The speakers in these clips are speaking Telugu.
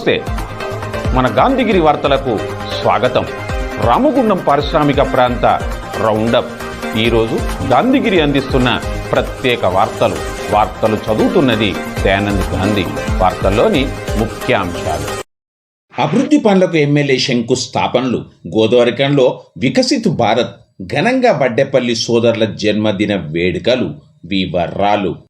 నమస్తే. మన గాంధీగిరి వార్తలకు స్వాగతం. రామగుండం పారిశ్రామిక ప్రాంత రౌండప్. ఈరోజు గాంధీగిరి అందిస్తున్న ప్రత్యేక వార్తలు. వార్తలు చదువుతున్నది దయానంద్ గాంధీ. వార్తల్లోని ముఖ్యాంశాలు. అభివృద్ధి పనులకు ఎమ్మెల్యే శంకుస్థాపనలు. గోదావరికంలో వికసిత్ భారత్ ఘనంగా బడ్డెపల్లి సోదరుల జన్మదిన వేడుకలు. వివరాలు.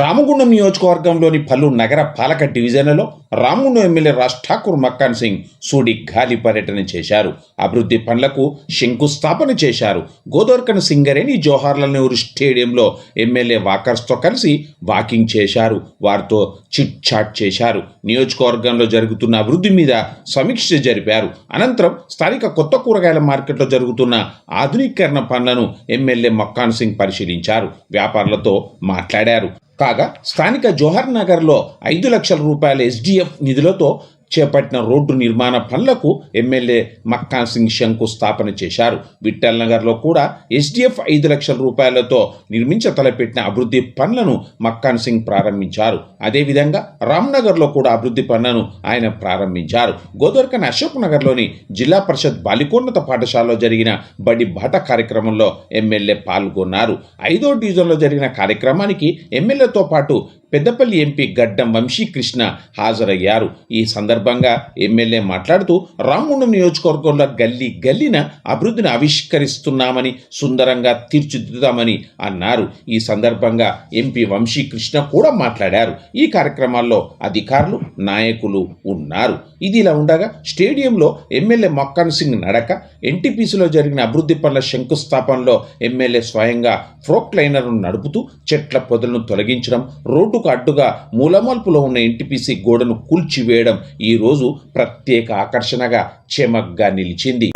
Ramagundam నియోజకవర్గంలోని పలు నగర పాలక డివిజన్లలో రామగుండం ఎమ్మెల్యే రాజ్ ఠాకూర్ మక్కాన్ సింగ్ సూడి గాలి పర్యటన చేశారు. అభివృద్ధి పనులకు శంకుస్థాపన చేశారు. గోదోర్కన్ సింగరేణి జవహర్లాల్ నెహ్రూ స్టేడియంలో ఎమ్మెల్యే వాకర్స్తో కలిసి వాకింగ్ చేశారు. వారితో చిట్ చాట్ చేశారు. నియోజకవర్గంలో జరుగుతున్న అభివృద్ధి మీద సమీక్ష జరిపారు. అనంతరం స్థానిక కొత్త కూరగాయల మార్కెట్లో జరుగుతున్న ఆధునీకరణ పనులను ఎమ్మెల్యే మక్కాన్ సింగ్ పరిశీలించారు. వ్యాపారులతో మాట్లాడారు. కాగా స్థానిక జోహర్ నగర్లో ఐదు లక్షల రూపాయల ఎస్డిఎఫ్ నిధులతో చేపట్టిన రోడ్డు నిర్మాణ పనులకు ఎమ్మెల్యే మక్కాన్ సింగ్ శంకుస్థాపన చేశారు. విఠల్ నగర్లో కూడా ఎస్డిఎఫ్ ఐదు లక్షల రూపాయలతో నిర్మించ తలపెట్టిన అభివృద్ధి పనులను మక్కాన్ సింగ్ ప్రారంభించారు. అదేవిధంగా రామ్నగర్లో కూడా అభివృద్ధి పనులను ఆయన ప్రారంభించారు. గోదర్కన్ అశోక్ నగర్లోని జిల్లా పరిషత్ బాలికోన్నత పాఠశాలలో జరిగిన బడి బాట కార్యక్రమంలో ఎమ్మెల్యే పాల్గొన్నారు. ఐదో డివిజన్లో జరిగిన కార్యక్రమానికి ఎమ్మెల్యేతో పాటు పెద్దపల్లి ఎంపీ గడ్డం వంశీకృష్ణ హాజరయ్యారు. ఈ సందర్భంగా ఎమ్మెల్యే మాట్లాడుతూ రామగుండం నియోజకవర్గంలో గల్లీ గల్లిన అభివృద్ధిని ఆవిష్కరిస్తున్నామని సుందరంగా తీర్చిదిద్దుతామని అన్నారు. ఈ సందర్భంగా ఎంపీ వంశీకృష్ణ కూడా మాట్లాడారు. ఈ కార్యక్రమాల్లో అధికారులు నాయకులు ఉన్నారు. ఇది ఇలా ఉండగా స్టేడియంలో ఎమ్మెల్యే మక్కాన్ సింగ్ నడక ఎన్టీపీసీలో జరిగిన అభివృద్ధి పనుల శంకుస్థాపనలో ఎమ్మెల్యే స్వయంగా ఫ్రోక్లైనర్ను నడుపుతూ చెట్ల పొదలను తొలగించడం రోడ్డు రోడ్డుకు అడ్డుగా మూలమల్పులో ఉన్న ఎన్టీపీసీ గోడను కూల్చివేయడం ఈ రోజు ప్రత్యేక ఆకర్షణగా చెమగ్గా నిలిచింది.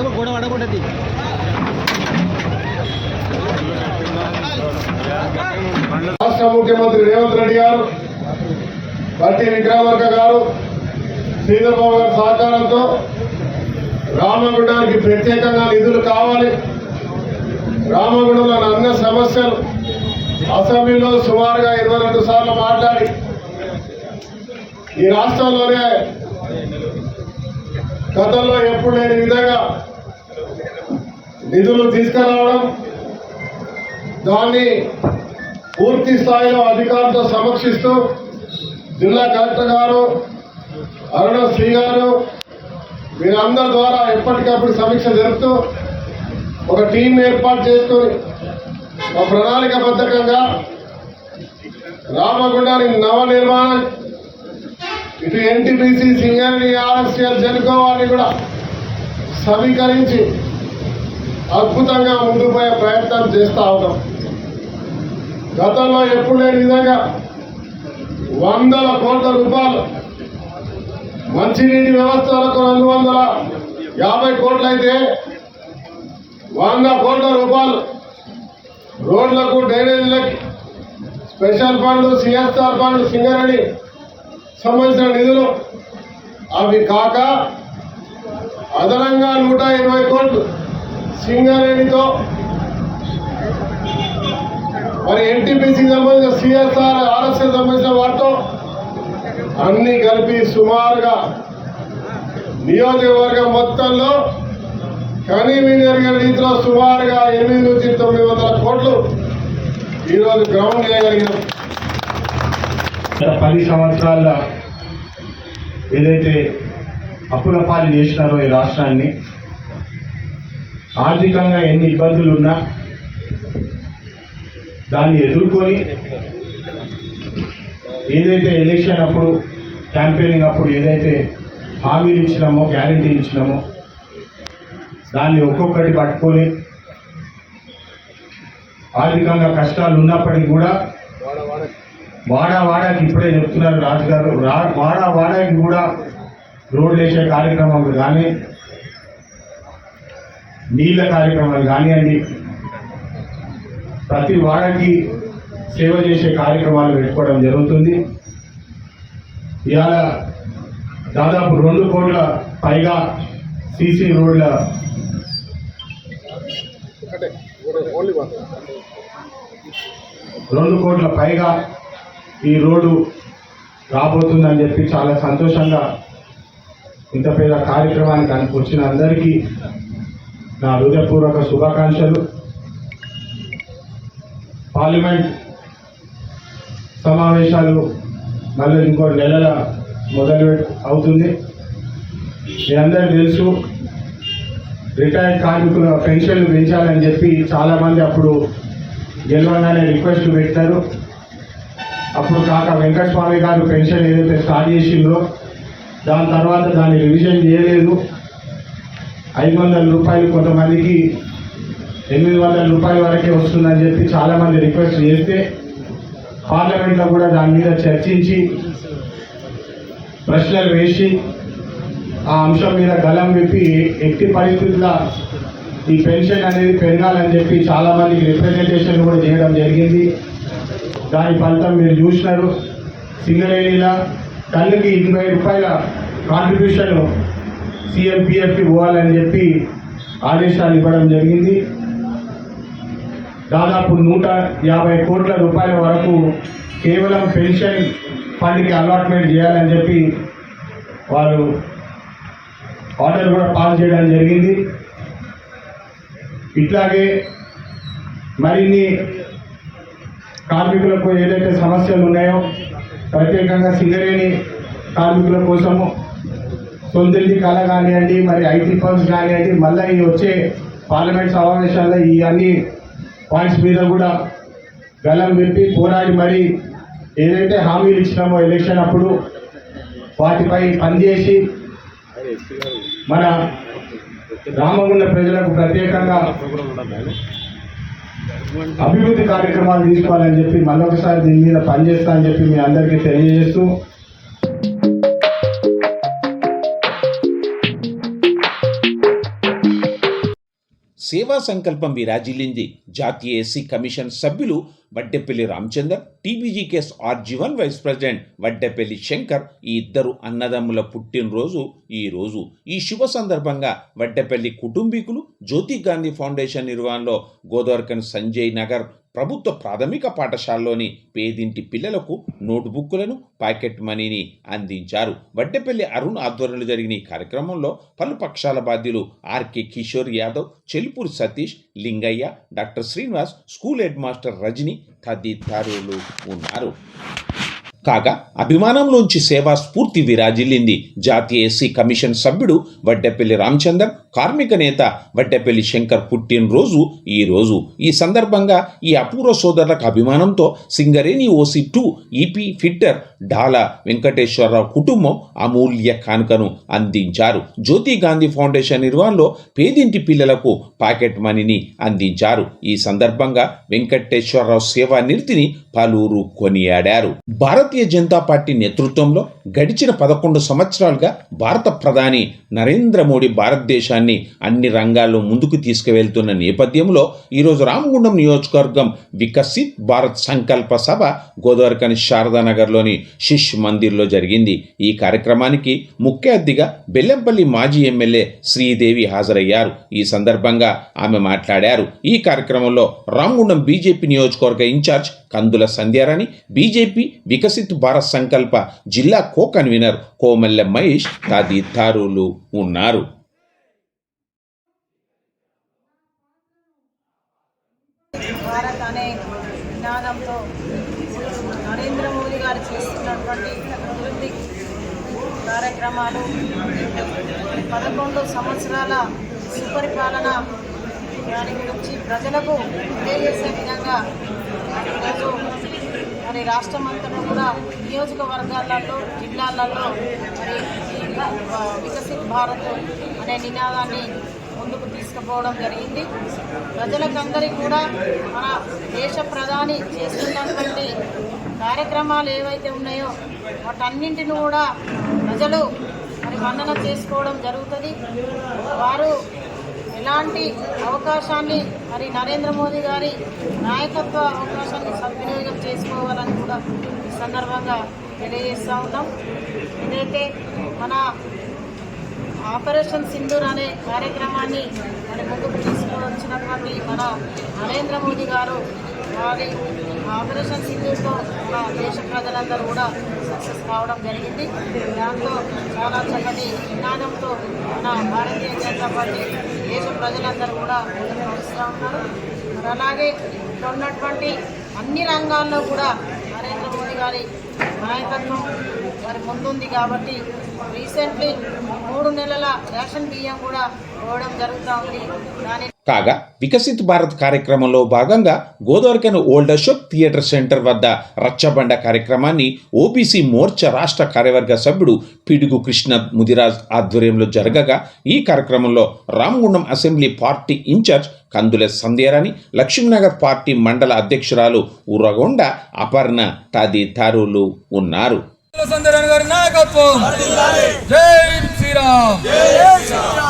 పడవ గోడ పడగొట్టది రాష్ట్ర ముఖ్యమంత్రి రేవంత్ రెడ్డి గారు బట్టి విక్రమార్క గారు శ్రీధర్బాబు గారి సహకారంతో రామగుండానికి ప్రత్యేకంగా నిధులు కావాలి. రామగుండంలో అన్న సమస్యలు అసెంబ్లీలో సుమారుగా ఇరవై రెండు సార్లు మాట్లాడి ఈ రాష్ట్రంలోనే గతంలో ఎప్పుడు లేని విధంగా నిధులు తీసుకురావడం దాన్ని పూర్తి స్థాయిలో అధికారులతో సమక్షిస్తూ జిల్లా కలెక్టర్ గారు అరుణ శ్రీ గారు వీరందరి ద్వారా ఎప్పటికప్పుడు సమీక్ష జరుపుతూ ఒక టీం ఏర్పాటు చేసుకొని ఒక ప్రణాళికబద్ధకంగా రామగుండానికి నవ నిర్మాణం ఇటు ఎన్టీపీసీ సింగర్ని ఆర్ఎస్ఎల్ జనుకోవాలని కూడా సమీకరించి అద్భుతంగా ముందుకు పోయే ప్రయత్నం చేస్తూ ఉన్నాం. గతంలో ఎప్పుడు లేని విధంగా వందల కోట్ల రూపాయలు మంచినీటి వ్యవస్థలకు రెండు వందల యాభై కోట్లు అయితే వంద కోట్ల రూపాయలు రోడ్లకు డ్రైనేజీలకి special fund CSR fund Singareni సంబంధించిన నిధులు. అవి కాక అదనంగా నూట ఇరవై కోట్లు సింగరేణితో మరి ఎన్టీపీసీ సంబంధించిన సిఎస్ఆర్ ఆర్ఎస్ఎస్ సంబంధించిన వాటితో అన్ని కలిపి సుమారుగా నియోజకవర్గం మొత్తంలో కనీవినియర్ రీతిలో సుమారుగా ఎనిమిది నుంచి తొమ్మిది వందల కోట్లు ఈరోజు గ్రౌండ్ చేయగలిగినాం. పది సంవత్సరాల ఏదైతే అప్పుల పాలు చేసినారో ఈ రాష్ట్రాన్ని ఆర్థికంగా ఎన్ని ఇబ్బందులు ఉన్నా దాన్ని ఎదుర్కొని ఏదైతే ఎలక్షన్ అప్పుడు క్యాంపెయినింగ్ అప్పుడు ఏదైతే హామీలు ఇచ్చినామో గ్యారంటీ ఇచ్చినామో దాన్ని ఒక్కొక్కటి పట్టుకొని ఆర్థికంగా కష్టాలు ఉన్నప్పటికీ కూడా వాడా వాడాకి ఇప్పుడే చెప్తున్నారు రాజుగారు. రా- వాడా వాడాకి కూడా రోడ్లు వేసే కార్యక్రమాలు కానీ నీళ్ళ కార్యక్రమాలు కానివ్వండి ప్రతి వాడకి సేవ చేసే కార్యక్రమాలు పెట్టుకోవడం జరుగుతుంది. ఇవాళ దాదాపు రెండు కోట్ల పైగా సీసీ రోడ్ల రెండు కోట్ల పైగా ఈ రోడ్డు రాబోతుందని చెప్పి చాలా సంతోషంగా ఇంత పెద్ద కార్యక్రమానికి వచ్చిన అందరికీ నా హృదయపూర్వక శుభాకాంక్షలు. పార్లమెంట్ సమావేశాలు మళ్ళీ ఇంకో నెలల మొదలు అవుతుంది. మీ అందరికీ తెలుసు రిటైర్డ్ కార్మికుల పెన్షన్లు పెంచాలని చెప్పి చాలామంది అప్పుడు గెలవగానే రిక్వెస్ట్ పెట్టారు అప్పుడు కాక వెంకటస్వామి గారు పెన్షన్ ఏదైతే స్టార్ట్ చేసిండ్రో దాని తర్వాత దాన్ని రివిజన్ చేయలేదు. ఐదు వందల రూపాయలు కొంతమందికి ఎనిమిది వందల రూపాయల వరకే వస్తుందని చెప్పి చాలామంది రిక్వెస్ట్ చేస్తే పార్లమెంట్లో కూడా దాని మీద చర్చించి ప్రశ్నలు వేసి ఆ అంశం మీద గలం విప్పి ఎట్టి పరిస్థితుల్లో ఈ పెన్షన్ అనేది పెరగాలని చెప్పి చాలామందికి రిప్రజెంటేషన్ కూడా చేయడం జరిగింది. దాని ఫలితం మీరు చూసినారు. సింగరేణిలా తల్లికి ఇరవై రూపాయల కాంట్రిబ్యూషన్ సిఎంపిఎఫ్కి పోవాలని చెప్పి ఆదేశాలు ఇవ్వడం జరిగింది. దాదాపు నూట యాభై కోట్ల రూపాయల వరకు కేవలం పెన్షన్ ఫండ్కి అలాట్మెంట్ చేయాలని చెప్పి వారు ఆర్డర్ కూడా పాస్ చేయడం జరిగింది. ఇట్లాగే మరిన్ని కార్మికులకు ఏదైతే సమస్యలు ఉన్నాయో ప్రత్యేకంగా సింగరేణి కార్మికుల కోసము సొంతింటి కళ కానివ్వండి మరి ఐటీ ఫండ్స్ కానివ్వండి మళ్ళీ ఈ వచ్చే పార్లమెంట్ సమావేశాల్లో ఈ అన్ని పాయింట్స్ మీద కూడా గలం విప్పి పోరాడి మరి ఏదైతే హామీలు ఇచ్చినామో ఎలక్షన్ అప్పుడు వాటిపై పనిచేసి మన రామగుండ ప్రజలకు ప్రత్యేకంగా అభివృద్ధి కార్యక్రమాలు తీసుకోవాలని చెప్పి మరొకసారి దీని మీద పనిచేస్తా అని చెప్పి మీ అందరికీ తెలియజేస్తూ సేవా సంకల్పం విరాజిల్లింది. జాతీయ ఎస్సీ కమిషన్ సభ్యులు Vaddepalli Ramachander TBGKS RG one vice president Vaddepalli Shankar ఈ ఇద్దరు అన్నదమ్ముల పుట్టినరోజు ఈరోజు ఈ శుభ సందర్భంగా వడ్డెపల్లి కుటుంబీకులు జ్యోతి గాంధీ ఫౌండేషన్ నిర్వహణలో గోదావరికన్ సంజయ్ నగర్ ప్రభుత్వ ప్రాథమిక పాఠశాలలోని పేదింటి పిల్లలకు నోట్బుక్లను పాకెట్ మనీని అందించారు. వడ్డెపల్లి అరుణ్ ఆధ్వర్యంలో జరిగిన ఈ కార్యక్రమంలో పలు పక్షాల బాధ్యులు RK Kishore Yadav Chelpuri Satish Lingaiah doctor Srinivas school head master Rajani తదితరులు ఉన్నారు. కాగా అభిమానంలోంచి సేవా స్ఫూర్తి విరాజిల్లింది జాతీయ ఎస్సీ కమిషన్ సభ్యుడు వడ్డెపల్లి రామచందర్ కార్మిక నేత వడ్డెపల్లి శంకర్ పుట్టినరోజు ఈ రోజు. ఈ సందర్భంగా ఈ అపూర్వ సోదరులకు అభిమానంతో Singareni OC two EP fitter Dala Venkateswararao కుటుంబం అమూల్య కానుకను అందించారు. జ్యోతి గాంధీ ఫౌండేషన్ నిర్వహణలో పేదింటి పిల్లలకు పాకెట్ మనీని అందించారు. ఈ సందర్భంగా వెంకటేశ్వరరావు సేవా నిరతిని పలువురు కొనియాడారు. భారతీయ జనతా పార్టీ నేతృత్వంలో గడిచిన పదకొండు సంవత్సరాలుగా భారత ప్రధాని నరేంద్ర మోడీ భారతదేశాన్ని అన్ని రంగాల్లో ముందుకు తీసుకువెళ్తున్న నేపథ్యంలో ఈరోజు రామగుండం నియోజకవర్గం వికసిత్ భారత్ సంకల్ప సభ గోదావరికని శారదానగర్లోని శిష్ మందిర్లో జరిగింది. ఈ కార్యక్రమానికి ముఖ్య అతిథిగా బెల్లంపల్లి మాజీ ఎమ్మెల్యే శ్రీదేవి హాజరయ్యారు. ఈ సందర్భంగా ఆమె మాట్లాడారు. ఈ కార్యక్రమంలో రామగుండం బీజేపీ నియోజకవర్గ ఇన్ఛార్జ్ కందుల సంధ్యారాణి బీజేపీ వికసిత్ భారత్ సంకల్ప జిల్లా కో కన్వీనర్ కోమల్లె మహేష్ తదితరులు ఉన్నారు. భారత్ అనే నినాదంతో నరేంద్ర మోదీ గారు చేస్తున్నటువంటి అభివృద్ధి కార్యక్రమాలు పదకొండు సంవత్సరాల సుపరిపాలన దాని గురించి ప్రజలకు తెలియజేసే విధంగా మరి రాష్ట్రం అంతటా కూడా నియోజకవర్గాలలో జిల్లాలలో మరి వికసిత్ భారత్ అనే నినాదాన్ని ముందుకు తీసుకుపోవడం జరిగింది. ప్రజలకందరికీ కూడా మన దేశ ప్రధాని చేస్తున్నటువంటి కార్యక్రమాలు ఏవైతే ఉన్నాయో వాటన్నింటిని కూడా ప్రజలు మరి వందన చేసుకోవడం జరుగుతుంది. వారు ఎలాంటి అవకాశాన్ని మరి నరేంద్ర మోదీ గారి నాయకత్వ అవకాశాన్ని సద్వినియోగం చేస్తారు సందర్భంగా తెలియజేస్తూ ఉన్నాం. ఏదైతే మన ఆపరేషన్ సింధూర్ అనే కార్యక్రమాన్ని మరి ముందుకు తీసుకువచ్చినటువంటి మన నరేంద్ర మోదీ గారు వారి ఆపరేషన్ సింధూర్తో మన దేశ ప్రజలందరూ కూడా సక్సెస్ కావడం జరిగింది. దాంతో చాలా చక్కటి నినాదంతో మన భారతీయ జనతా పార్టీ దేశ ప్రజలందరూ కూడా నడుస్తూ ఉన్నారు. అలాగే ఇక్కడ ఉన్నటువంటి అన్ని రంగాల్లో కూడా గారి నాయకత్వం మరి ముందుంది కాబట్టి రీసెంట్లీ మూడు నెలల రేషన్ బియ్యం కూడా పోవడం జరుగుతూ ఉంది. దాని కాగా వికసిత్ భారత్ కార్యక్రమంలో భాగంగా Godavarikhani old Ashok theatre centre వద్ద రచ్చబండ కార్యక్రమాన్ని ఓబీసీ మోర్చా రాష్ట్ర కార్యవర్గ సభ్యుడు పిడుగు కృష్ణ ముదిరాజ్ ఆధ్వర్యంలో జరగగా ఈ కార్యక్రమంలో Ramagundam assembly party incharge Kandula Sandhyarani Lakshminagar party మండల అధ్యక్షురాలు ఉరగొండ అపర్ణ తదితరులు ఉన్నారు. సందరన్ నాయకత్వం. జై శ్రీరామ్.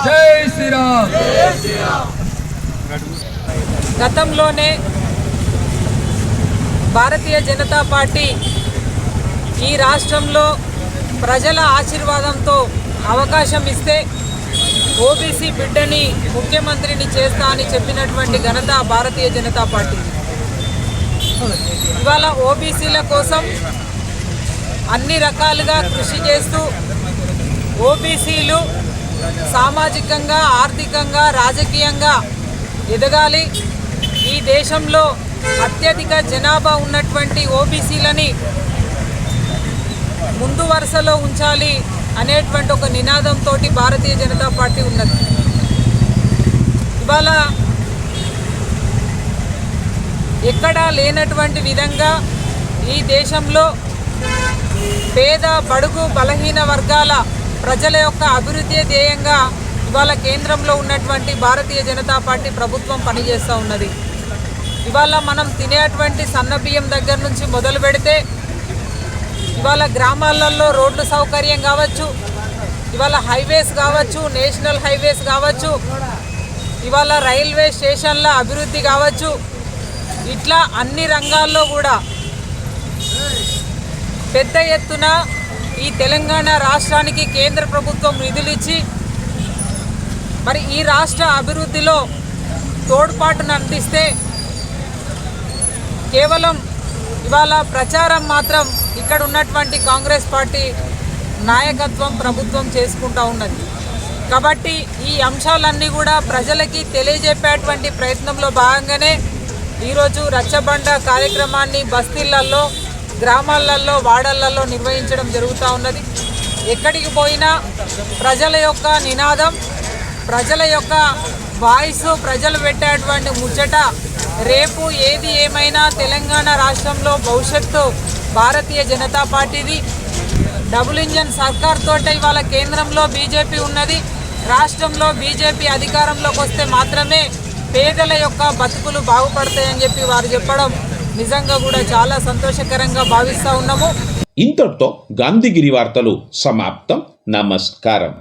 జై శ్రీరామ్. గతంలోనే భారతీయ జనతా పార్టీ ఈ రాష్ట్రంలో ప్రజల ఆశీర్వాదంతో అవకాశం ఇస్తే ఓబీసీ బిడ్డని ముఖ్యమంత్రిని చేస్తా అని చెప్పినటువంటి ఘనత భారతీయ జనతా పార్టీ. ఇవాళ ఓబీసీల కోసం అన్ని రకాలుగా కృషి చేస్తూ ఓబీసీలు సామాజికంగా ఆర్థికంగా రాజకీయంగా ఎదగాలి. ఈ దేశంలో అత్యధిక జనాభా ఉన్నటువంటి ఓబీసీలని ముందు వరుసలో ఉంచాలి అనేటువంటి ఒక నినాదంతో భారతీయ జనతా పార్టీ ఉన్నది. ఇవాళ ఎక్కడా లేనటువంటి విధంగా ఈ దేశంలో పేద బడుగు బలహీన వర్గాల ప్రజల యొక్క అభివృద్ధి ధ్యేయంగా ఇవాళ కేంద్రంలో ఉన్నటువంటి భారతీయ జనతా పార్టీ ప్రభుత్వం పనిచేస్తూ ఉన్నది. ఇవాళ మనం తినేటువంటి సన్న బియ్యం దగ్గర నుంచి మొదలు పెడితే ఇవాళ గ్రామాలలో రోడ్లు సౌకర్యం కావచ్చు ఇవాళ హైవేస్ కావచ్చు నేషనల్ హైవేస్ కావచ్చు ఇవాళ రైల్వే స్టేషన్ల అభివృద్ధి కావచ్చు ఇట్లా అన్ని రంగాల్లో కూడా పెద్ద ఎత్తున ఈ తెలంగాణ రాష్ట్రానికి కేంద్ర ప్రభుత్వం నిధులిచ్చి మరి ఈ రాష్ట్ర అభివృద్ధిలో తోడ్పాటును అందిస్తే కేవలం ఇవాళ ప్రచారం మాత్రం ఇక్కడ ఉన్నటువంటి కాంగ్రెస్ పార్టీ నాయకత్వం ప్రభుత్వం చేసుకుంటూ ఉన్నది. కాబట్టి ఈ అంశాలన్నీ కూడా ప్రజలకి తెలియజెప్పేటువంటి ప్రయత్నంలో భాగంగానే ఈరోజు రచ్చబండ కార్యక్రమాన్ని బస్తీలలో గ్రామాలలో వాడళ్ళలో నిర్వహించడం జరుగుతూ ఉన్నది. ఎక్కడికి పోయినా ప్రజల యొక్క నినాదం ప్రజల యొక్క వాయిస్ ప్రజలు పెట్టేటువంటి ముచ్చట రేపు ఏది ఏమైనా తెలంగాణ రాష్ట్రంలో భవిష్యత్తు భారతీయ జనతా పార్టీది. డబుల్ ఇంజన్ సర్కార్ తోటే ఇవాళ కేంద్రంలో బీజేపీ ఉన్నది. రాష్ట్రంలో బీజేపీ అధికారంలోకి వస్తే మాత్రమే పేదల యొక్క బతుకులు బాగుపడతాయని చెప్పి వారు చెప్పడం నిజంగా కూడా చాలా సంతోషకరంగా భావిస్తూ ఉన్నాము. ఇంతటితో గాంధీగిరి వార్తలు సమాప్తం. నమస్కారం.